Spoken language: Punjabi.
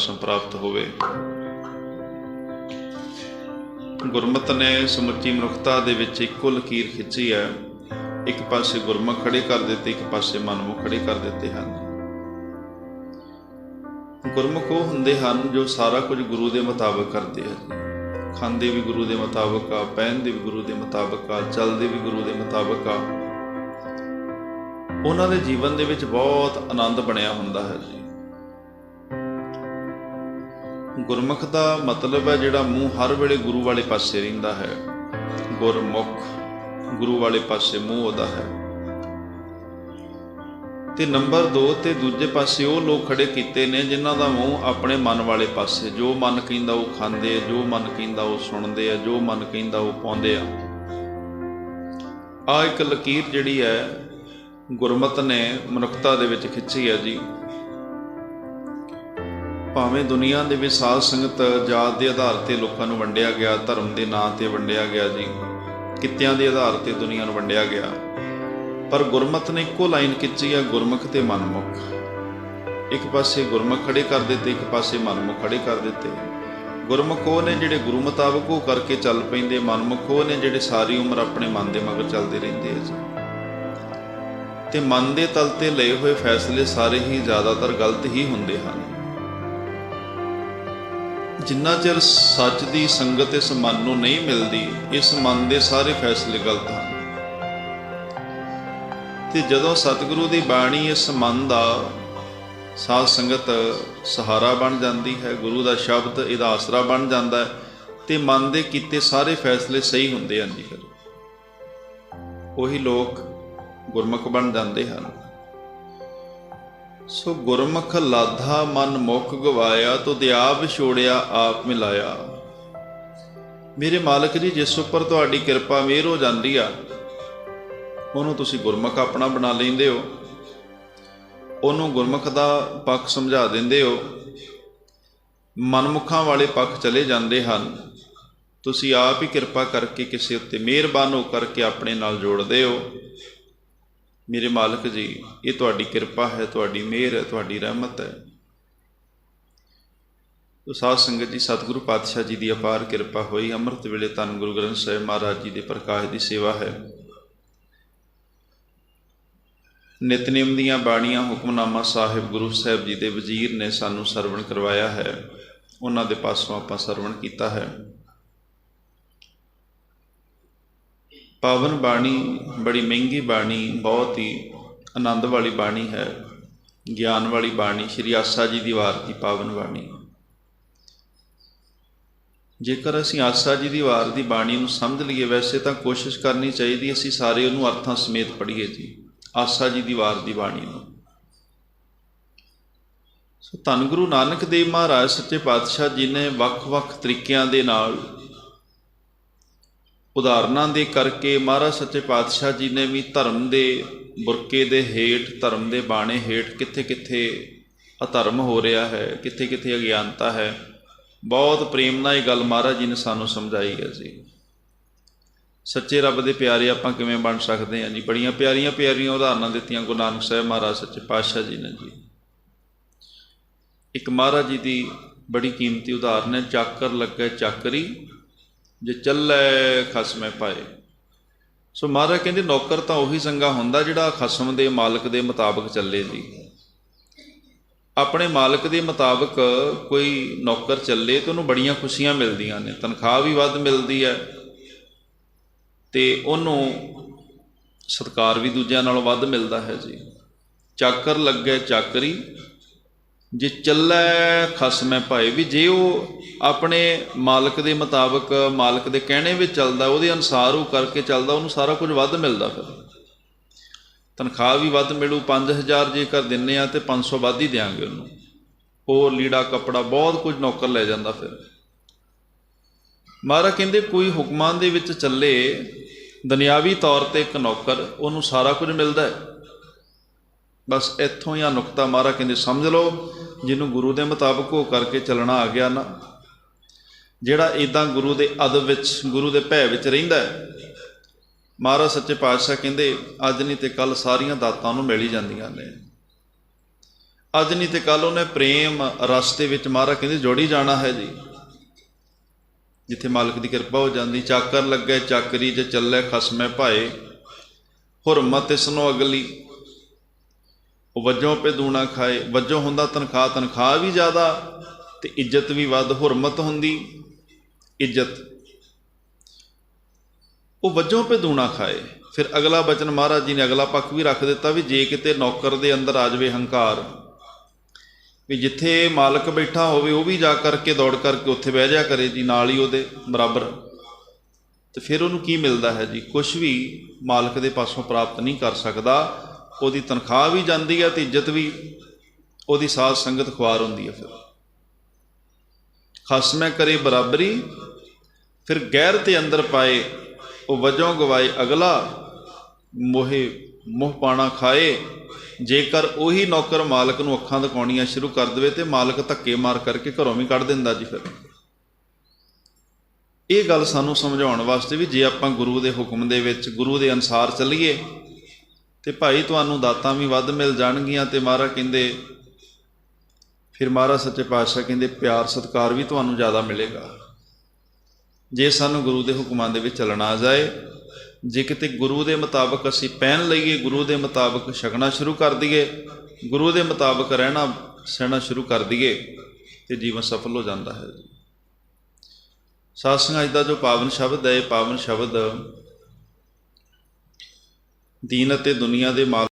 ਪਾਸੋਂ ਪ੍ਰਾਪਤ ਹੋਵੇ। ਗੁਰਮਤ ਨੇ ਸਮੁੱਚੀ ਮਨੁੱਖਤਾ ਦੇ ਵਿੱਚ ਇੱਕੋ ਲਕੀਰ ਖਿੱਚੀ ਹੈ। ਇੱਕ ਪਾਸੇ ਗੁਰਮੁਖ ਖੜੇ ਕਰ ਦਿੱਤੇ, ਇੱਕ ਪਾਸੇ ਮਨਮੁਖ ਖੜੇ ਕਰ ਦਿੱਤੇ ਹਨ। ਗੁਰਮੁਖ ਉਹ ਹੁੰਦੇ ਹਨ ਜੋ ਸਾਰਾ ਕੁਝ ਗੁਰੂ ਦੇ ਮੁਤਾਬਕ ਕਰਦੇ ਹਨ। ਖਾਂਦੇ ਵੀ ਗੁਰੂ ਦੇ ਮੁਤਾਬਕ ਆ ਪਹਿਨਦੇ ਵੀ ਗੁਰੂ ਦੇ ਮੁਤਾਬਕ ਆ ਚੱਲਦੇ ਵੀ ਗੁਰੂ ਦੇ ਮੁਤਾਬਕ ਆ। ਉਹਨਾਂ ਦੇ ਜੀਵਨ ਦੇ ਵਿੱਚ ਬਹੁਤ ਆਨੰਦ ਬਣਿਆ ਹੁੰਦਾ ਹੈ ਜੀ। ਗੁਰਮੁਖ ਦਾ ਮਤਲਬ ਹੈ ਜਿਹੜਾ ਮੂੰਹ ਹਰ ਵੇਲੇ ਗੁਰੂ ਵਾਲੇ ਪਾਸੇ ਰਹਿੰਦਾ ਹੈ। ਗੁਰਮੁਖ ਗੁਰੂ ਵਾਲੇ ਪਾਸੇ ਮੂੰਹ ਉਹਦਾ ਹੈ। ਤੇ ਨੰਬਰ 2 ਤੇ ਦੂਜੇ ਪਾਸੇ ਉਹ ਲੋਕ ਖੜੇ ਕੀਤੇ ਨੇ ਜਿਨ੍ਹਾਂ ਦਾ ਮੂੰਹ ਆਪਣੇ ਮਨ ਵਾਲੇ ਪਾਸੇ, ਜੋ ਮਨ ਕਹਿੰਦਾ ਉਹ ਖਾਂਦੇ ਆ, ਜੋ ਮਨ ਕਹਿੰਦਾ ਉਹ ਸੁਣਦੇ ਆ, ਜੋ ਮਨ ਕਹਿੰਦਾ ਉਹ ਪਾਉਂਦੇ ਆ। ਆ ਇੱਕ ਲਕੀਰ ਜਿਹੜੀ ਹੈ ਗੁਰਮਤ ਨੇ ਮਨੁੱਖਤਾ ਦੇ ਵਿੱਚ ਖਿੱਚੀ ਹੈ ਜੀ। ਭਾਵੇਂ ਦੁਨੀਆ ਦੇ ਵਿੱਚ ਸਾਧ ਸੰਗਤ ਜਾਤ ਦੇ ਆਧਾਰ ਤੇ ਲੋਕਾਂ ਨੂੰ ਵੰਡਿਆ ਗਿਆ, ਧਰਮ ਦੇ ਨਾਂ ਤੇ ਵੰਡਿਆ ਗਿਆ ਜੀ, ਕਿੱਤਿਆਂ ਦੇ ਆਧਾਰ ਤੇ ਦੁਨੀਆ ਨੂੰ ਵੰਡਿਆ ਗਿਆ। ਪਰ ਗੁਰਮਤ ਨੇ ਇੱਕੋ ਲਾਈਨ ਖਿੱਚੀ ਆ, ਗੁਰਮੁਖ ਤੇ ਮਨਮੁਖ। ਇੱਕ ਪਾਸੇ ਗੁਰਮੁਖ ਖੜੇ ਕਰ ਦਿੱਤੇ, ਇੱਕ ਪਾਸੇ ਮਨਮੁਖ ਖੜੇ ਕਰ ਦਿੱਤੇ। ਗੁਰਮੁਖ ਉਹ ਨੇ ਜਿਹੜੇ ਗੁਰੂ ਮੁਤਾਬਕ ਉਹ ਕਰਕੇ ਚੱਲ ਪੈਂਦੇ, ਮਨਮੁਖ ਉਹ ਨੇ ਜਿਹੜੇ ਸਾਰੀ ਉਮਰ ਆਪਣੇ ਮਨ ਦੇ ਮਗਰ ਚੱਲਦੇ ਰਹਿੰਦੇ ਆ ਜੀ। ਤੇ ਮਨ ਦੇ ਤਲ ਤੇ ਲਏ ਹੋਏ ਫੈਸਲੇ ਸਾਰੇ ਹੀ ਜ਼ਿਆਦਾਤਰ ਗਲਤ ਹੀ ਹੁੰਦੇ ਹਨ। ਜਿੰਨਾ ਚਿਰ ਸੱਚ ਦੀ ਸੰਗਤ ਇਸ ਮਨ ਨੂੰ ਨਹੀਂ ਮਿਲਦੀ, ਇਸ ਮਨ ਦੇ ਸਾਰੇ ਫੈਸਲੇ ਗਲਤ ਹਨ। ਤੇ ਜਦੋਂ ਸਤਿਗੁਰੂ ਦੀ ਬਾਣੀ ਇਸ ਮਨ ਦਾ ਸਾਧ ਸੰਗਤ ਸਹਾਰਾ ਬਣ ਜਾਂਦੀ ਹੈ, ਗੁਰੂ ਦਾ ਸ਼ਬਦ ਇਹਦਾ ਆਸਰਾ ਬਣ ਜਾਂਦਾ ਹੈ, ਤੇ ਮਨ ਦੇ ਕੀਤੇ ਸਾਰੇ ਫੈਸਲੇ ਸਹੀ ਹੁੰਦੇ ਹਨ ਜੀ ਫਿਰ। ਉਹੀ ਲੋਕ ਗੁਰਮੁਖ ਬਣ ਜਾਂਦੇ ਹਨ। ਸੋ ਗੁਰਮੁਖ ਲਾਧਾ ਮਨ ਮੁਖ ਗਵਾਇਆ ਤੁਧ ਆਪ ਛੋੜਿਆ ਆਪ ਮਿਲਾਇਆ। ਮੇਰੇ ਮਾਲਕ ਜੀ, ਜਿਸ ਉੱਪਰ ਤੁਹਾਡੀ ਕਿਰਪਾ ਮਿਹਰ ਹੋ ਜਾਂਦੀ ਆ, ਉਹਨੂੰ ਤੁਸੀਂ ਗੁਰਮੁਖ ਆਪਣਾ ਬਣਾ ਲੈਂਦੇ ਹੋ। ਉਹਨੂੰ ਗੁਰਮੁਖ ਦਾ ਪੱਖ ਸਮਝਾ ਦਿੰਦੇ ਹੋ। ਮਨਮੁਖਾਂ ਵਾਲੇ ਪੱਖ ਚਲੇ ਜਾਂਦੇ ਹਨ। ਤੁਸੀਂ ਆਪ ਹੀ ਕਿਰਪਾ ਕਰਕੇ ਕਿਸੇ ਉੱਤੇ ਮਿਹਰਬਾਨ ਹੋ ਕਰਕੇ ਆਪਣੇ ਨਾਲ ਜੋੜਦੇ ਹੋ। ਮੇਰੇ ਮਾਲਕ ਜੀ, ਇਹ ਤੁਹਾਡੀ ਕਿਰਪਾ ਹੈ, ਤੁਹਾਡੀ ਮਿਹਰ ਹੈ, ਤੁਹਾਡੀ ਰਹਿਮਤ ਹੈ। ਤੋ ਸਾਧ ਸੰਗਤ ਜੀ, ਸਤਿਗੁਰੂ ਪਾਤਸ਼ਾਹ ਜੀ ਦੀ ਅਪਾਰ ਕਿਰਪਾ ਹੋਈ। ਅੰਮ੍ਰਿਤ ਵੇਲੇ ਧੰਨ ਗੁਰੂ ਗ੍ਰੰਥ ਸਾਹਿਬ ਮਹਾਰਾਜ ਜੀ ਦੇ ਪ੍ਰਕਾਸ਼ ਦੀ ਸੇਵਾ ਹੈ। ਨਿਤਨੇਮ ਦੀਆਂ ਬਾਣੀਆਂ, ਹੁਕਮਨਾਮਾ ਸਾਹਿਬ ਗੁਰੂ ਸਾਹਿਬ ਜੀ ਦੇ ਵਜ਼ੀਰ ਨੇ ਸਾਨੂੰ ਸਰਵਣ ਕਰਵਾਇਆ ਹੈ। ਉਹਨਾਂ ਦੇ ਪਾਸੋਂ ਆਪਾਂ ਸਰਵਣ ਕੀਤਾ ਹੈ। ਪਾਵਨ ਬਾਣੀ ਬੜੀ ਮਹਿੰਗੀ ਬਾਣੀ, ਬਹੁਤ ਹੀ ਆਨੰਦ ਵਾਲੀ ਬਾਣੀ ਹੈ। ਗਿਆਨ ਵਾਲੀ ਬਾਣੀ, ਸ਼੍ਰੀ ਆਸਾ ਜੀ ਦੀ ਵਾਰ ਦੀ ਪਾਵਨ ਬਾਣੀ। ਜੇਕਰ ਅਸੀਂ ਆਸਾ ਜੀ ਦੀ ਵਾਰ ਦੀ ਬਾਣੀ ਨੂੰ ਸਮਝ ਲਈਏ, ਵੈਸੇ ਤਾਂ ਕੋਸ਼ਿਸ਼ ਕਰਨੀ ਚਾਹੀਦੀ ਅਸੀਂ ਸਾਰੇ ਉਹਨੂੰ ਅਰਥਾਂ ਸਮੇਤ ਪੜ੍ਹੀਏ ਜੀ, ਆਸਾ ਜੀ ਦੀ ਵਾਰ ਦੀ ਬਾਣੀ ਨੂੰ। ਸੋ ਧੰਨ ਗੁਰੂ ਨਾਨਕ ਦੇਵ ਮਹਾਰਾਜ, ਸੱਚੇ ਪਾਤਸ਼ਾਹ ਜੀ ਨੇ ਵੱਖ-ਵੱਖ ਤਰੀਕਿਆਂ ਦੇ ਨਾਲ ਉਦਾਹਰਨਾਂ ਦੇ ਕਰਕੇ ਮਹਾਰਾਜ ਸੱਚੇ ਪਾਤਸ਼ਾਹ ਜੀ ਨੇ ਵੀ ਧਰਮ ਦੇ ਬੁਰਕੇ ਦੇ ਹੇਠ, ਧਰਮ ਦੇ ਬਾਣੇ ਹੇਠ ਕਿੱਥੇ-ਕਿੱਥੇ ਅਧਰਮ ਹੋ ਰਿਹਾ ਹੈ ਕਿੱਥੇ-ਕਿੱਥੇ ਅਗਿਆਨਤਾ ਹੈ। ਬਹੁਤ ਪ੍ਰੇਮ ਨਾਲ ਇਹ ਗੱਲ ਮਹਾਰਾਜ ਜੀ ਨੇ ਸਾਨੂੰ ਸਮਝਾਈ ਹੈ ਜੀ। ਸੱਚੇ ਰੱਬ ਦੇ ਪਿਆਰੇ ਆਪਾਂ ਕਿਵੇਂ ਬਣ ਸਕਦੇ ਹਾਂ ਜੀ? ਬੜੀਆਂ ਪਿਆਰੀਆਂ ਪਿਆਰੀਆਂ ਉਦਾਹਰਨਾਂ ਦਿੱਤੀਆਂ ਗੁਰੂ ਨਾਨਕ ਸਾਹਿਬ ਮਹਾਰਾਜ ਸੱਚੇ ਪਾਤਸ਼ਾਹ ਜੀ ਨੇ ਜੀ। ਇੱਕ ਮਹਾਰਾਜ ਜੀ ਦੀ ਬੜੀ ਕੀਮਤੀ ਉਦਾਹਰਨ ਹੈ, ਚਾਕਰ ਲੱਗੇ ਚਾਕਰੀ ਜੇ ਚੱਲੇ ਖਸਮੇ ਪਾਏ ਸੋ ਮਹਾਰਾਜ ਕਹਿੰਦੇ, ਨੌਕਰ ਤਾਂ ਉਹੀ ਚੰਗਾ ਹੁੰਦਾ ਜਿਹੜਾ ਖਸਮ ਦੇ ਮਾਲਕ ਦੇ ਮੁਤਾਬਕ ਚੱਲੇ ਜੀ। ਆਪਣੇ ਮਾਲਕ ਦੇ ਮੁਤਾਬਕ ਕੋਈ ਨੌਕਰ ਚੱਲੇ ਤੇ ਉਹਨੂੰ ਬੜੀਆਂ ਖੁਸ਼ੀਆਂ ਮਿਲਦੀਆਂ ਨੇ, ਤਨਖਾਹ ਵੀ ਵੱਧ ਮਿਲਦੀ ਹੈ ਤੇ ਉਹਨੂੰ ਸਤਕਾਰ ਵੀ ਦੂਜਿਆਂ ਨਾਲੋਂ ਵੱਧ ਮਿਲਦਾ ਹੈ ਜੀ। ਚਾਕਰ ਲੱਗੇ ਚਾਕਰੀ ਜੇ ਚੱਲੇ ਖਸਮੈ ਭਾਈ ਵੀ ਜੇ ਉਹ ਆਪਣੇ ਮਾਲਕ ਦੇ ਮੁਤਾਬਕ, ਮਾਲਕ ਦੇ ਕਹਿਣੇ ਵਿੱਚ ਚੱਲਦਾ, ਉਹਦੇ ਅਨੁਸਾਰ ਉਹ ਕਰਕੇ ਚੱਲਦਾ, ਉਹਨੂੰ ਸਾਰਾ ਕੁਝ ਵੱਧ ਮਿਲਦਾ ਫਿਰ। ਤਨਖਾਹ ਵੀ ਵੱਧ ਮਿਲੂ 5000 ਜੇਕਰ ਦਿੰਨੇ ਆ ਤੇ 500 ਵੱਧ ਹੀ ਦੇਾਂਗੇ ਉਹਨੂੰ। ਹੋਰ ਲੀੜਾ, ਕੱਪੜਾ, ਬਹੁਤ ਕੁਝ ਨੌਕਰ ਲੈ ਜਾਂਦਾ ਫਿਰ। ਮਹਾਰਾ ਕਹਿੰਦੇ, ਕੋਈ ਹੁਕਮਾਂ ਦੇ ਵਿੱਚ ਚੱਲੇ, ਦੁਨਿਆਵੀ ਤੌਰ ਤੇ ਇੱਕ ਨੌਕਰ, ਉਹਨੂੰ ਸਾਰਾ ਕੁਝ ਮਿਲਦਾ ਹੈ। ਬਸ ਇੱਥੋਂ ਹੀ ਆ ਨੁਕਤਾ ਮਹਾਰਾ ਕਹਿੰਦੇ, ਸਮਝ ਲਓ, ਜਿਹਨੂੰ ਗੁਰੂ ਦੇ ਮੁਤਾਬਕ ਹੋ ਕਰਕੇ ਚੱਲਣਾ ਆ ਗਿਆ ਨਾ। ਜਿਹੜਾ ਇਦਾਂ ਗੁਰੂ ਦੇ ਅਦਬ ਵਿੱਚ, ਗੁਰੂ ਦੇ ਭੈ ਵਿੱਚ ਰਹਿੰਦਾ ਮਹਾਰਾਜ ਸੱਚੇ ਪਾਤਸ਼ਾਹ ਕਹਿੰਦੇ, ਅੱਜ ਨਹੀਂ ਤੇ ਕੱਲ ਸਾਰੀਆਂ ਦਾਤਾਂ ਨੂੰ ਮਿਲ ਹੀ ਜਾਂਦੀਆਂ ਨੇ। ਅੱਜ ਨਹੀਂ ਤੇ ਕੱਲ ਉਹਨੇ ਪ੍ਰੇਮ ਰਸਤੇ ਵਿੱਚ ਮਹਾਰਾਜ ਕਹਿੰਦੇ, ਜੋੜੀ ਜਾਣਾ ਹੈ ਜੀ। ਜਿੱਥੇ ਮਾਲਕ ਦੀ ਕਿਰਪਾ ਹੋ ਜਾਂਦੀ, ਚਾਕਰ ਲੱਗੇ, ਚਾਕਰੀ ਜੇ ਚੱਲੇ, ਖਸਮੇ ਭਾਏ, ਹੁਰਮਤ ਇਸ ਨੂੰ ਅਗਲੀ। ਉਹ ਵਜੋਂ ਪੇ ਦੂਣਾ ਖਾਏ, ਵਜੋਂ ਹੁੰਦਾ ਤਨਖਾਹ ਤਨਖਾਹ ਵੀ ਜ਼ਿਆਦਾ ਤੇ ਇੱਜ਼ਤ ਵੀ ਵੱਧ, ਹੁਰਮਤ ਹੁੰਦੀ, ਇੱਜ਼ਤ। ਉਹ ਵਜੋਂ ਪੇ ਦੂਣਾ ਖਾਏ, ਫਿਰ ਅਗਲਾ ਬਚਨ ਮਹਾਰਾਜ ਜੀ ਨੇ ਅਗਲਾ ਪੱਖ ਵੀ ਰੱਖ ਦਿੱਤਾ ਵੀ ਜੇ ਕਿਤੇ ਨੌਕਰ ਦੇ ਅੰਦਰ ਆ ਜਾਵੇ ਹੰਕਾਰ, ਵੀ ਜਿੱਥੇ ਮਾਲਕ ਬੈਠਾ ਹੋਵੇ ਉਹ ਵੀ ਜਾ ਕਰਕੇ ਦੌੜ ਕਰਕੇ ਉੱਥੇ ਬਹਿ ਜਾ ਕਰੇ ਜੀ, ਨਾਲ ਹੀ ਉਹਦੇ ਬਰਾਬਰ। ਤੇ ਫਿਰ ਉਹਨੂੰ ਕੀ ਮਿਲਦਾ ਹੈ ਜੀ? ਕੁਝ ਵੀ ਮਾਲਕ ਦੇ ਪਾਸੋਂ ਪ੍ਰਾਪਤ ਨਹੀਂ ਕਰ ਸਕਦਾ। ਉਹਦੀ ਤਨਖਾਹ ਵੀ ਜਾਂਦੀ ਹੈ ਤੇ ਇੱਜ਼ਤ ਵੀ ਉਹਦੀ ਸਾਧ ਸੰਗਤ ਖੁਆਰ ਹੁੰਦੀ ਹੈ ਫਿਰ। ਖਸਮੈ ਕਰੇ ਬਰਾਬਰੀ, ਫਿਰ ਗੈਰ ਤੇ ਅੰਦਰ ਪਾਏ, ਉਹ ਵਜੋਂ ਗਵਾਏ ਅਗਲਾ, ਮੋਹੇ ਮੋਹ ਪਾਣਾ ਖਾਏ, ਜੇਕਰ ਉਹੀ ਨੌਕਰ ਮਾਲਕ ਨੂੰ ਅੱਖਾਂ ਦਿਖਾਉਣੀਆਂ ਸ਼ੁਰੂ ਕਰ ਦੇਵੇ ਤੇ ਮਾਲਕ ਧੱਕੇ ਮਾਰ ਕਰਕੇ ਘਰੋਂ ਵੀ ਕੱਢ ਦਿੰਦਾ ਜੀ ਫਿਰ। ਇਹ ਗੱਲ ਸਾਨੂੰ ਸਮਝਾਉਣ ਵਾਸਤੇ ਵੀ ਜੇ ਆਪਾਂ ਗੁਰੂ ਦੇ ਹੁਕਮ ਦੇ ਵਿੱਚ ਗੁਰੂ ਦੇ ਅਨਸਾਰ ਚੱਲੀਏ ਤੇ ਭਾਈ ਤੁਹਾਨੂੰ ਦਾਤਾਂ ਵੀ ਵੱਧ ਮਿਲ ਜਾਣਗੀਆਂ ਤੇ ਮਹਾਰਾਜ ਕਹਿੰਦੇ, ਫਿਰ ਮਹਾਰਾਜ ਸੱਚੇ ਪਾਤਸ਼ਾਹ ਕਹਿੰਦੇ, ਪਿਆਰ ਸਤਿਕਾਰ ਵੀ ਤੁਹਾਨੂੰ ਜ਼ਿਆਦਾ ਮਿਲੇਗਾ। ਜੇ ਸਾਨੂੰ ਗੁਰੂ ਦੇ ਹੁਕਮਾਂ ਦੇ ਵਿੱਚ ਚੱਲਣਾ ਆ ਜਾਏ, ਜੇ ਕਿਤੇ ਗੁਰੂ ਦੇ ਮੁਤਾਬਕ ਅਸੀਂ ਪਹਿਨ ਲਈਏ, ਗੁਰੂ ਦੇ ਮੁਤਾਬਕ ਛਕਣਾ ਸ਼ੁਰੂ ਕਰ ਦਈਏ, ਗੁਰੂ ਦੇ ਮੁਤਾਬਕ ਰਹਿਣਾ ਸਹਿਣਾ ਸ਼ੁਰੂ ਕਰ ਦਈਏ, ਤੇ ਜੀਵਨ ਸਫਲ ਹੋ ਜਾਂਦਾ ਹੈ। ਸਾਧ ਸੰਗਤ ਦਾ ਜੋ ਪਾਵਨ ਸ਼ਬਦ ਹੈ, ਇਹ ਪਾਵਨ ਸ਼ਬਦ ਦੀਨ ਅਤੇ ਦੁਨੀਆ ਦੇ ਮਾਲ